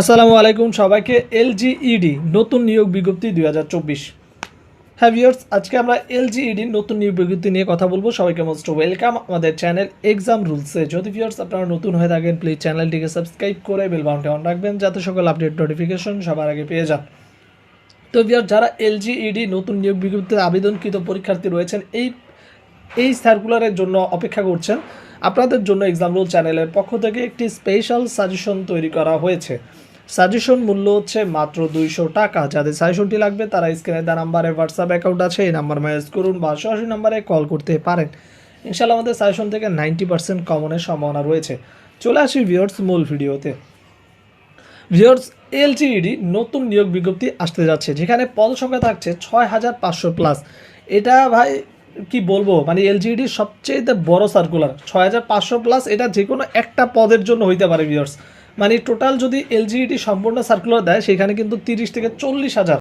আসসালামু আলাইকুম সবাইকে এলজিইডি নতুন নিয়োগ বিজ্ঞপ্তি দুই হাজার চব্বিশ। হ্যাঁ ভিউয়ার্স, আজকে আমরা এলজিইডি নতুন নিয়োগ বিজ্ঞপ্তি নিয়ে কথা বলব। সবাইকে মোস্ট ওয়েলকাম আমাদের চ্যানেল এক্সাম রুলসে যদি ভিউয়ার্স আপনারা নতুন হয়ে থাকেন প্লিজ চ্যানেলটিকে সাবস্ক্রাইব করে বেল বাউনটি অন রাখবেন, যাতে সকল আপডেট নোটিফিকেশন সবার আগে পেয়ে যান। তো ভিউয়ার্স, যারা এলজিইডি নতুন নিয়োগ বিজ্ঞপ্তিতে আবেদনকৃত পরীক্ষার্থী রয়েছেন, এই এই সার্কুলারের জন্য অপেক্ষা করছেন। আপনাদের জন্য এক্সাম রুল চ্যানেলের পক্ষ থেকে একটি স্পেশাল সাজেশন তৈরি করা হয়েছে। সাজেশন মূল্য হচ্ছে মাত্র দুইশো টাকা। যাদের সাজেশনটি লাগবে, তারা স্ক্রিনে দেওয়া নাম্বারে হোয়াটসঅ্যাপ অ্যাকাউন্ট আছে, এই নাম্বার মেসেজ করুন বা সরাসরি নাম্বারে কল করতে পারেন। ইনশাল্লাহ আমাদের সাজেশন থেকে নাইনটি পার্সেন্ট কমনের সম্ভাবনা রয়েছে। চলে আসি ভিওর্স মূল ভিডিওতে ভিওর্স এলজিইডি নতুন নিয়োগ বিজ্ঞপ্তি আসতে যাচ্ছে, যেখানে পদ সংখ্যা থাকছে ছয় হাজার পাঁচশো প্লাস এটা ভাই কি বলব? মানে এলজিইডির সবচেয়ে বড় সার্কুলার ছয় হাজার পাঁচশো প্লাস এটা যে কোনো একটা পদের জন্য হইতে পারে ভিওর্স মানে টোটাল যদি এলজিইডি সম্পূর্ণ সার্কুলার দেয়, সেখানে কিন্তু তিরিশ থেকে চল্লিশ হাজার